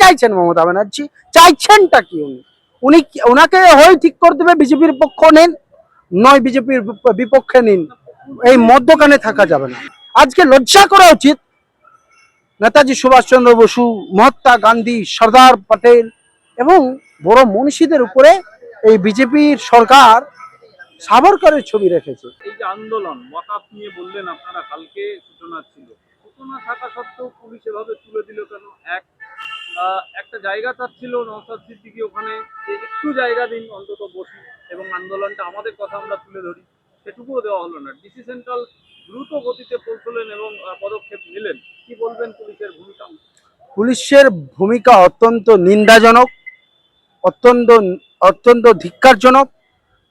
চাইছেন মমতা ব্যানার্জি? চাইছেনটা কি উনি? উনি ওনাকে হয় ঠিক করে দেবে, বিজেপির পক্ষ নেন, নয় বিজেপির বিপক্ষে নিন। এই মধ্যখানে থাকা যাবে না। আজকে লজ্জা করা উচিত নেতাজি সুভাষচন্দ্র বসু, মহাত্মা গান্ধী, সর্দার পটেল এবং বড় মনীষীদের উপরে এই বিজেপির সরকার সাবরকরের ছবি রেখেছে। এই যে আন্দোলন ওয়াকাপ নিয়ে বললেন আপনারা, কালকে সূচনা ছিল। সূচনা থাকা সত্ত্বেও পুলিশ এভাবে তুলে দিল কেন? এক একটা জায়গা চাচ্ছিল নওসাদ সিদ্দিকি, ওখানে একটু জায়গা দিন অন্তত বসি এবং আন্দোলনটা আমাদের কথা আমরা তুলে ধরি, সেটুকুও দেওয়া হলো না। ডিসি সেন্ট্রাল দ্রুত গতিতে পৌঁছলেন এবং পদক্ষেপ নিলেন। কি বলবেন পুলিশের ভূমিকা? পুলিশের ভূমিকা অত্যন্ত নিন্দাজনক, অত্যন্ত অত্যন্ত ধিক্কারজনক,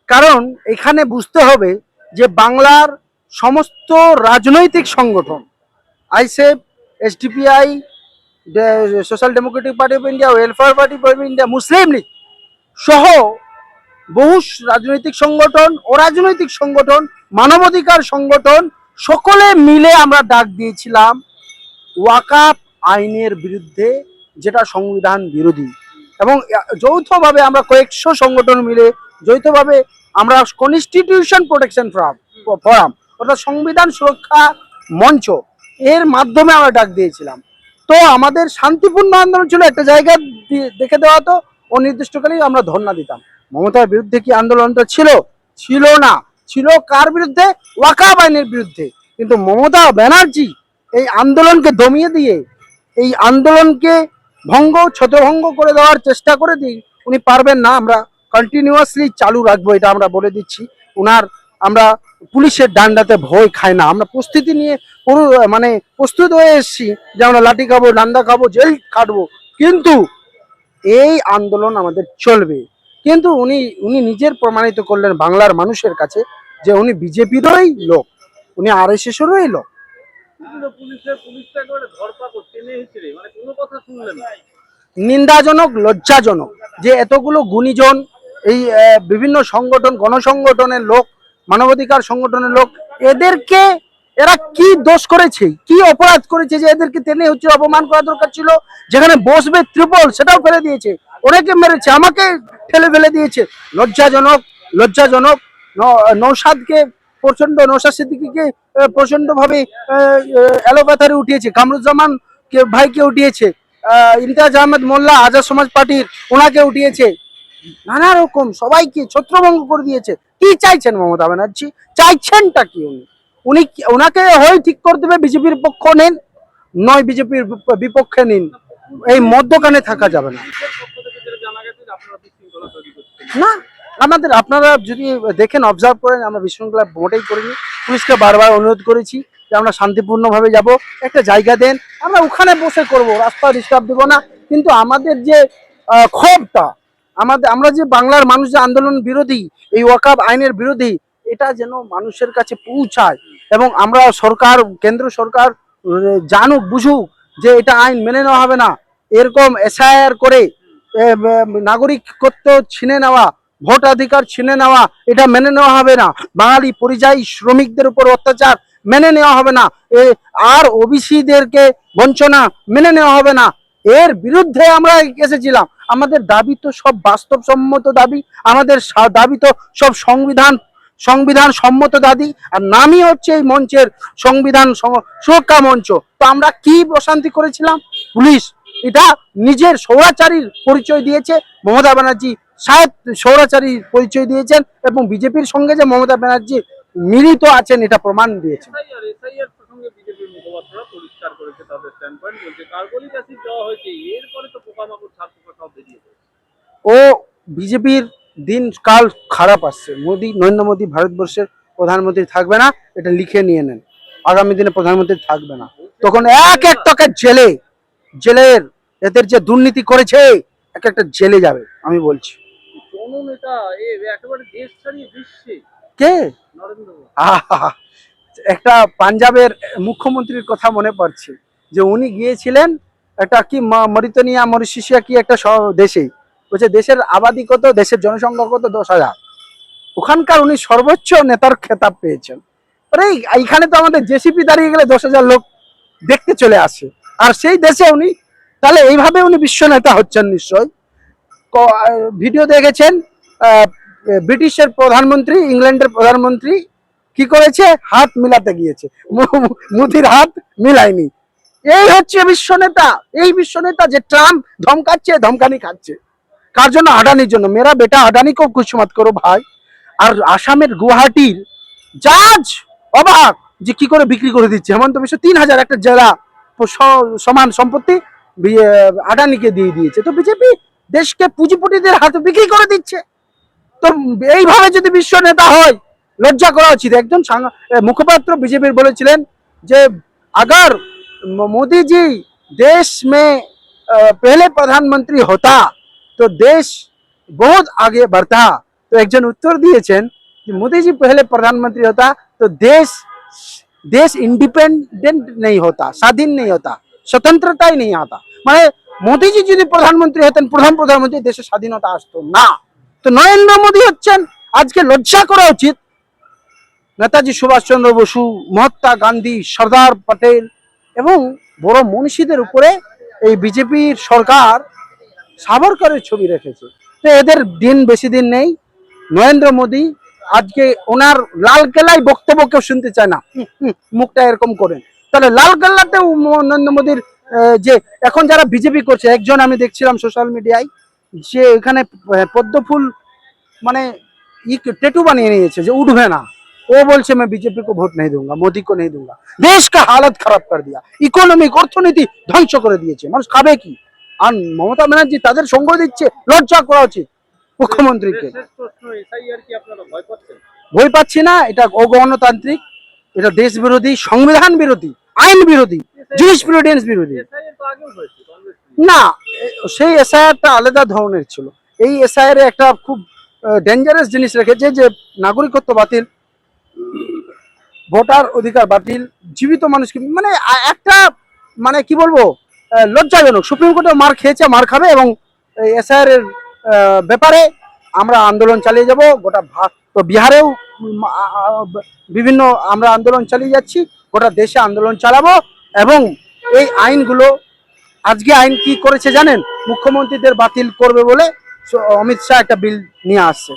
কারণ এখানে বুঝতে হবে যে বাংলার সমস্ত রাজনৈতিক সংগঠন, ISF, SDPI Social Democratic Party of India Welfare Party of India Muslim League সহ বহু রাজনৈতিক সংগঠন, অরাজনৈতিক সংগঠন, মানবাধিকার সংগঠন, সকলে মিলে আমরা ডাক দিয়েছিলাম ওয়াকাপ আইনের বিরুদ্ধে যেটা সংবিধান বিরোধী। এবং যৌথভাবে আমরা কয়েকশো সংগঠন মিলে যৌথভাবে আমরা কনস্টিটিউশন প্রোটেকশন ফোরাম অর্থাৎ সংবিধান সুরক্ষা মঞ্চ, এর মাধ্যমে আমরা ডাক দিয়েছিলাম। তো আমাদের শান্তিপূর্ণ আন্দোলন ছিল একটা জায়গা দেখে দেওয়া তো অনির্দিষ্টকালেই আমরা ধর্ণা দিতাম। মমতার বিরুদ্ধে কি আন্দোলনটা ছিল? ছিল না। ছিল কার বিরুদ্ধে? ওয়াকা আইনের বিরুদ্ধে। কিন্তু মমতা ব্যানার্জি এই আন্দোলনকে দমিয়ে দিয়ে, এই আন্দোলনকে ভঙ্গ ছতভঙ্গ করে দেওয়ার চেষ্টা করে দিই উনি পারবেন না। আমরা কন্টিনিউয়াসলি চালু রাখব, এটা আমরা বলে দিচ্ছি। উনার আমরা পুলিশের ডান্ডাতে ভয় খাই না। আমরা প্রস্তুতি নিয়ে পুরো মানে প্রস্তুত হয়ে এসেছি যে আমরা লাঠি খাব ডান্ডা খাব জেল খাটবো কিন্তু এই আন্দোলন আমাদের চলবে। কিন্তু উনি উনি নিজের প্রমাণিত করলেন বাংলার মানুষের কাছে যে উনি বিজেপিরই লোক। উনি আর এস এসেরই লোক মানে নিন্দাজনক লজ্জাজনক যে এতগুলো গুণীজন এই বিভিন্ন সংগঠন গণসংগঠনের লোক মানবাধিকার সংগঠনের লোক, এদেরকে এরা কি দোষ করেছে? কি অপরাধ করেছে যে এদেরকে টেনে হচ্ছে অপমান করা দরকার ছিল? যেখানে বসবে ত্রিপল, সেটাও ফেলে দিয়েছে। অনেকে মেরেছে, আমাকে ঠেলে ফেলে দিয়েছে। লজ্জাজনক লজ্জাজনক নৌসাদকে প্রচণ্ড নৌসাদ সিদ্দিকিকে প্রচণ্ড ভাবে অ্যালোপ্যাথারে উঠিয়েছে। কামরুজ্জামান ভাইকে উঠিয়েছে। ইমতিয়াজ আহমেদ মোল্লা, আজাদ সমাজ পার্টির, ওনাকে উঠিয়েছে। নানা রকম সবাইকে ছত্রভঙ্গ করে দিয়েছে। কি চাইছেন মমতা ব্যানার্জি? চাইছেনটা কি উনি? উনি ওনাকে হয় ঠিক করে দেবে, বিজেপির পক্ষ নেন, নয় বিজেপির বিপক্ষে নিন। এই মধ্যখানে থাকা যাবে না। না, আমাদের আপনারা যদি দেখেন অবজার্ভ করেন, আমরা বিশৃঙ্খলা মোটেই করিনি। পুলিশকে বারবার অনুরোধ করেছি যে আমরা শান্তিপূর্ণভাবে যাব। একটা জায়গা দেন, আমরা ওখানে বসে করব। রাস্তা ডিস্টার্ব দেবো না। কিন্তু আমাদের যে ক্ষোভটা আমাদের, আমরা যে বাংলার মানুষ যে আন্দোলন বিরোধী, এই ওয়াকাব আইনের বিরোধী, এটা যেন মানুষের কাছে পৌঁছায় এবং আমরা সরকার, কেন্দ্র সরকার জানুক, বুঝুক যে এটা আইন মেনে নেওয়া হবে না। এরকম এসআইআর করে নাগরিকত্ব ছিনে নেওয়া, ভোটাধিকার ছিনে নেওয়া, এটা মেনে নেওয়া হবে না। বাঙালি পরিযায়ী শ্রমিকদের উপর অত্যাচার মেনে নেওয়া হবে না। আর ওবিসিদেরকে বঞ্চনা মেনে নেওয়া হবে না। এর বিরুদ্ধে আমরা এসেছিলাম। আমাদের দাবি তো সব বাস্তবসম্মত দাবি, আমাদের দাবি তো সব সংবিধান সংবিধান সম্মত দাবি, আর নামই হচ্ছে এই মঞ্চের সংবিধান সুরক্ষা মঞ্চ। তো আমরা কি প্রশান্তি করেছিলাম? পুলিশ। এটা নিজের সৌরাচারীর পরিচয় দিয়েছে, মমতা ব্যানার্জি শায়দ সৌরাচারীর পরিচয় দিয়েছেন এবং বিজেপির সঙ্গে যে মমতা ব্যানার্জি মিলিত আছেন, এটা প্রমাণ দিয়েছেন পরিষ্কার করেছে তাদের স্ট্যান্ড পয়েন্ট বলছে কার্বলিক অ্যাসিড দেওয়া হয়েছে, এরপরে তো পোকামাকড় পোকা সব বেরিয়ে যাবে ও বিজেপির দিন কাল খারাপ আসছে। মোদি নরেন্দ্র মোদী ভারতবর্ষের প্রধানমন্ত্রী থাকবে না এটা লিখে নিয়ে নেন। আগামী দিনে প্রধানমন্ত্রী থাকবে না। তখন এক এক টাকা জেলে জেলের এদের যে দুর্নীতি করেছে এক একটা জেলে যাবে আমি বলছি। কে! একটা পাঞ্জাবের মুখ্যমন্ত্রীর কথা মনে পড়ছে যে উনি গিয়েছিলেন একটা কি মরিতনিয়া মরিশিয়া কি একটা দেশে বলছে, দেশের আবাদি কত, দেশের জনসংখ্যা কত? দশ হাজার। ওখানকার উনি সর্বোচ্চ নেতার খেতাব পেয়েছেন। আরে এইখানে তো আমাদের জেসিপি দাঁড়িয়ে গেলে দশ হাজার লোক দেখতে চলে আসে। আর সেই দেশে উনি, তাহলে এইভাবে উনি বিশ্ব নেতা হচ্ছেন নিশ্চয় ভিডিও দেখেছেন ব্রিটিশের প্রধানমন্ত্রী, ইংল্যান্ডের প্রধানমন্ত্রী কি করেছে? হাত মিলাতে গিয়েছে। মুদির হাত মিলায়নি। এই হচ্ছে বিশ্ব নেতা। এই বিশ্ব নেতা যে ট্রাম্প ধমকাচ্ছে, ধমকানি খাচ্ছে। কার জন্য আডানির জন্য মেরা বেটা আডানি কো কুসমাত করো ভাই আর আসামের গুয়াহাটির জাজ অবাক যে কি করে বিক্রি করে দিচ্ছে হেমন্ত বিশ্ব তিন হাজার একটা জেলা স- সমান সম্পত্তি বি- আহ, আডানিকে দিয়ে দিয়েছে তো বিজেপি দেশকে পুঁজিপতিদের হাতে বিক্রি করে দিচ্ছে তো এইভাবে যদি বিশ্ব নেতা হয় লজ্জা করা উচিত একজন সাংা- এ, মুখপাত্র বিজেপির বলেছিলেন যে अगर म- मोदी जी देश में अ, पहले प्रधानमंत्री होता তো দেশ बहुत আগে বাড়তা। তো একজন উত্তর দিয়েছেন दिए कि मोदी जी पहले प्रधानमंत्री দেশ तो देश देश इंडिपेंडेंट স্বাধীন নেই হতা, স্বতন্ত্রতাই নেই आता মানে মোদিজি যদি প্রধানমন্ত্রী হতেন, প্রধান প্রধানমন্ত্রী দেশের স্বাধীনতা আসতো না। তো নরেন্দ্র মোদী হচ্ছেন, আজকে লজ্জা করা উচিত। নেতাজি সুভাষচন্দ্র বসু, মহাত্মা গান্ধী, সর্দার প্যাটেল এবং বড় মনীষীদের উপরে এই বিজেপির সরকার সাবরকরের ছবি রেখেছে তো এদের দিন বেশি দিন নেই নরেন্দ্র মোদী আজকে ওনার লাল কেল্লায় বক্তব্য কেউ শুনতে চায় না হুম, হুম, মুখটা এরকম করেন তাহলে লাল কেল্লাতেও ম- নরেন্দ্র মোদীর আহ, যে এখন যারা বিজেপি করছে একজন আমি দেখছিলাম সোশ্যাল মিডিয়ায় যে এখানে আহ, পদ্ম ফুল মানে ই टेटू বানিয়ে নিয়েছে যে উঠবে না ও বলছে मैं बीजेपी को वोट नहीं दूंगा मोदी को नहीं दूंगा देश का हालत খারাপ করে দিয়া ইকোনমিক অর্থনীতি ধ্বংস করে দিয়েছে মানুষ খাবে কি আর মমতা ব্যানার্জি তাদের সঙ্গ দিচ্ছে লজ্জা করা উচিত মুখ্যমন্ত্রীকে। ভয় পাচ্ছি না এটা অগণতান্ত্রিক এটা দেশ বিরোধী সংবিধান বিরোধী আইন বিরোধী জুরিসপ্রুডেন্স বিরোধী। না সেই এসআইআরটা আলাদা ধরনের ছিল। এই এসআইআর একটা খুব ডেঞ্জারাস জিনিস রেখেছে যে নাগরিকত্ব বাতিল ভোটার অধিকার বাতিল জীবিত মানুষকে মানে একটা মানে কি বলব? লজ্জাজনক। সুপ্রিম কোর্টে মার খেয়েছে, মার খাবে এবং এসআইআর এর ব্যাপারে আমরা আন্দোলন চালিয়ে যাব। গোটা তো বিহারেও বিভিন্ন আমরা আন্দোলন চালিয়ে যাচ্ছি, গোটা দেশে আন্দোলন চালাবো এবং এই আইনগুলো, আজকে আইন কি করেছে জানেন? মুখ্যমন্ত্রীদের বাতিল করবে বলে অমিত শাহ একটা বিল নিয়ে আসছে।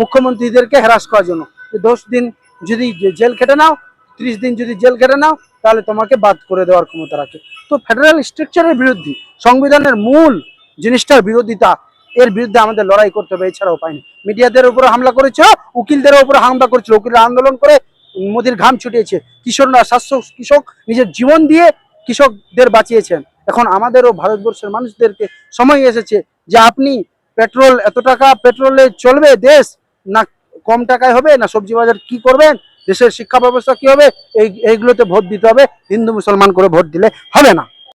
মুখ্যমন্ত্রীদেরকে হ্যারাস করার জন্য। দশ দিন যদি জেল খেটে নাও, ত্রিশ দিন যদি জেল খেটে নাও তাহলে তোমাকে বাদ করে দেওয়ার ক্ষমতা রাখে। তো ফেডারেল স্ট্রাকচারের বিরুদ্ধে, সংবিধানের মূল জিনিসটার বিরোধিতা, এর বিরুদ্ধে আমাদের লড়াই করতে হবে, এছাড়া উপায় নেই। মিডিয়াদের উপরে হামলা করেছে, উকিলদের উপরে হামলা করেছিল, উকিলরা আন্দোলন করে মোদির ঘাম ছুটিয়েছে। কিশোররা স্বাস্থ্য কৃষক, নিজের জীবন দিয়ে কৃষকদের বাঁচিয়েছেন। এখন আমাদেরও ভারতবর্ষের মানুষদেরকে সময় এসেছে যে আপনি পেট্রোল, এত টাকা পেট্রোলে চলবে দেশ? না কম টাকায় হবে? না সবজি বাজার কি করবেন? দেশের শিক্ষা ব্যবস্থা কি হবে? এই, এইগুলোতে ভোট দিতে হবে। হিন্দু, মুসলমান করে ভোট দিলে হবে না।